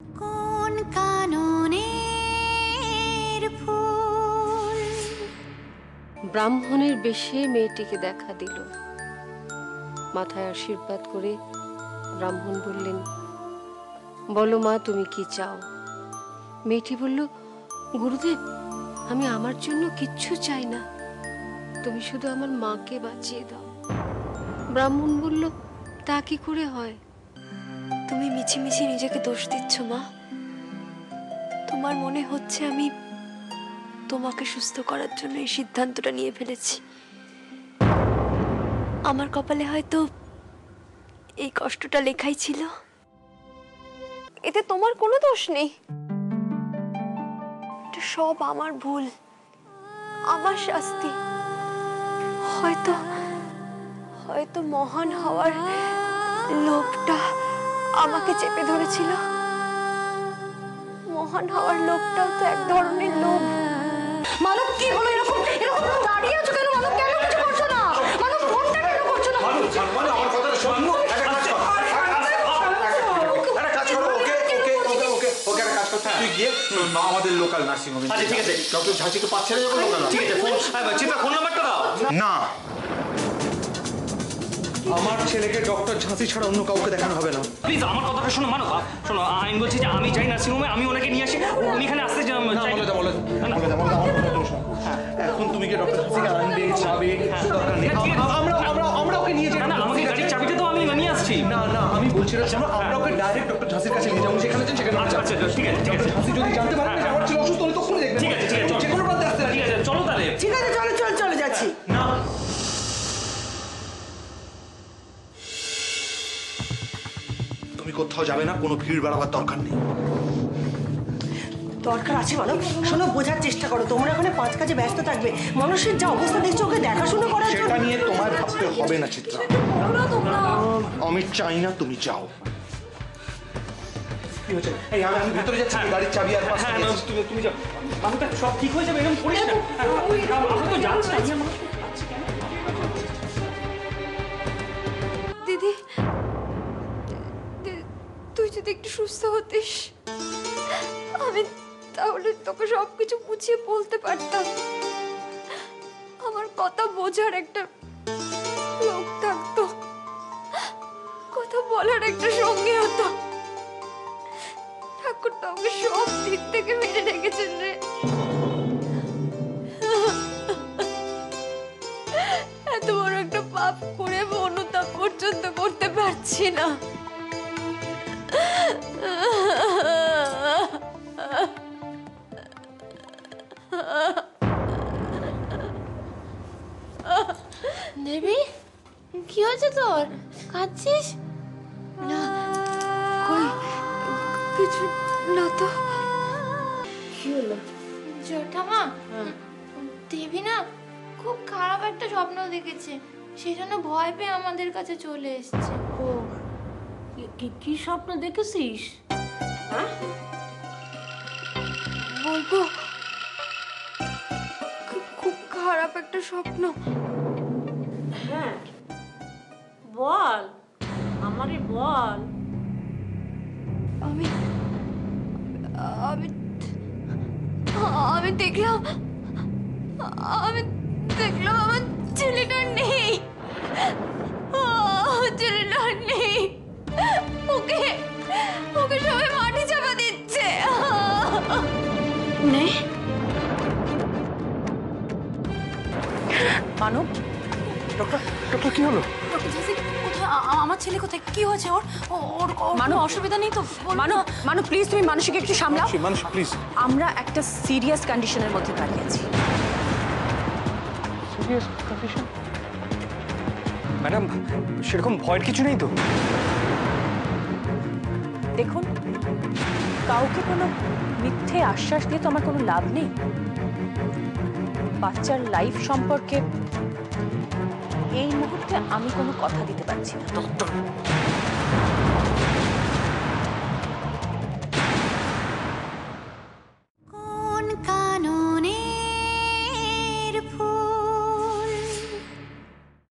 কোন ব্রাহ্মণের বেশে মেয়েটিকে দেখা দিল। মাথায় আশীর্বাদ করে ব্রাহ্মণ বললেন, বলো মা, তুমি কি চাও? মেয়েটি বলল, গুরুদেব, আমি আমার জন্য কিচ্ছু চাই না। তুমি শুধু আমার মাকে বাঁচিয়ে দাও। ব্রাহ্মণ বলল, তা কি করে হয়? তুমি মিছিমিছি নিজেকে দোষ দিচ্ছ, মা। তোমার মনে হচ্ছে আমি তোমাকে সুস্থ করার জন্য এই সিদ্ধান্তটা নিয়ে ফেলেছি। আমার কপালে হয়তো এই কষ্টটা লেখাই ছিল। এতে তোমার কোনো দোষ নেই। সব আমার ভুল, আমার শাস্তি। হয়তো হয়তো মহান হওয়ার লোভটা আমাকে চেপে ধরেছিল। মহান হওয়ার লোভটাও তো এক ধরনের লোভ মানব কি হলো এরকম? এরকম দাঁড়িয়ে আছো কেন? মানব কেন কিছু করছ না? মানব ফোনটা কেন করছ না? মানু, মানু, আমার কথাটা শোন। একটা কাজ কর। কাজ করো, ওকে, ওকে, ওকে, ওকে, ওকে একটা কাজ কর। তুই গিয়ে না আমাদের লোকাল নার্সিং হোমে আচ্ছা, ঠিক আছে। ডক্টর ঝাঁসিকে পাচ্ছে না যখন লোকাল ঠিক আছে ফোন ফোন নাম্বারটা দাও। না। আমার ছেলেকে ডক্টর ঝাঁসি ছাড়া অন্য কাউকে দেখানো হবে না। প্লিজ আমার কথাটা শোনো মানো শোনো আইন বলছি যে আমি যাই নার্সিং হোমে আমি ওনাকে নিয়ে আসি। উনি এখানে আসতে চাই না, বলে দাও, বলে দাও। এখন তুমি কি ডক্টর ঝাঁসিকে আনবে চাবে? দরকার নেই। আছে। আমরা আমরা আমরা ওকে নিয়ে যাই। না আমাকে গাড়ির চাবিটা তো আমি নিয়ে আসছি। না না আমি বলছি না আমরা আমরা ওকে ডাইরেক্ট ডক্টর ঝাঁসির কাছে নিয়ে যাব সেখানে যান সেখানে আচ্ছা আচ্ছা ঠিক আছে ঠিক আছে। ঝাঁসি যদি জানতে পারেন যে আমার ছেলে অসুস্থ উনি তখন দেখবেন। ঠিক আছে ঠিক আছে যে কোনো প্রান্তে আসতে ঠিক আছে চলো তাহলে। ঠিক আছে কোথাও যাবে না কোনো ভিড় বাড়াবার দরকার নেই দরকার আছে মানব শোনো বোঝার চেষ্টা করো তোমরা ওখানে পাঁচ কাজে ব্যস্ত থাকবে মানুষের যা অবস্থা দেখছ ওকে দেখাশোনা করার জন্য সেটা নিয়ে তোমার ভাবতে হবে না চিত্রা আমি চাই না তুমি যাও কি হচ্ছে এই আমি আমি ভিতরে যাচ্ছি গাড়ির চাবি আর হ্যাঁ। তুমি তুমি যাও সব ঠিক হয়ে যাবে এরকম করিস না হ্যাঁ, তো যাচ্ছি দিদি তুই যদি একটু সুস্থ হতিস, আমি তাহলে তোকে সবকিছু বুঝিয়ে বলতে পারতাম। আমার কথা বোঝার একটা লোক থাকতো, কথা বলার একটা সঙ্গে হতো। ঠাকুর তো আমাকে সব দিক থেকে মেরে রেখেছেন রে। এত বড় একটা পাপ করে অনুতাপ পর্যন্ত করতে পারছি না। দেবী কি হয়েছে তোর? কাঁদছিস? না কই? কিছু না তো। কি হলো? জোঠামা দেবী না খুব খারাপ একটা স্বপ্ন দেখেছে। সেই জন্য ভয় পেয়ে আমাদের কাছে চলে এসেছে। ও কি- কি স্বপ্ন দেখেছিস? বলব খুব খারাপ একটা স্বপ্ন। হ্যাঁ। বল আমারে বল। আমি আমি আমি দেখলাম আমি দেখলাম আমার ছেলেটা নেই। ছেলেটা নেই। ওকে ওকে সবাই মাটি চাপা দিচ্ছে। নেই মানব ডক্টর ডক্টর কি হলো? আমার ছেলে কোথায়? কি হয়েছে ওর? ও- ওর ওর অসুবিধা নেই তো? মানু মানু প্লিজ তুমি মানুষকে একটু সামলাও। মানুষ প্লিজ আমরা একটা সিরিয়াস কন্ডিশনের মধ্যে দাঁড়িয়ে আছি সিরিয়াস কন্ডিশন ম্যাডাম সেরকম ভয়ের কিছু নেই তো? দেখুন, কাউকে কোনো মিথ্যে আশ্বাস দিয়ে তো আমার কোনো লাভ নেই। বাচ্চার লাইফ সম্পর্কে এই মুহূর্তে আমি কোনো কথা দিতে পারছি না।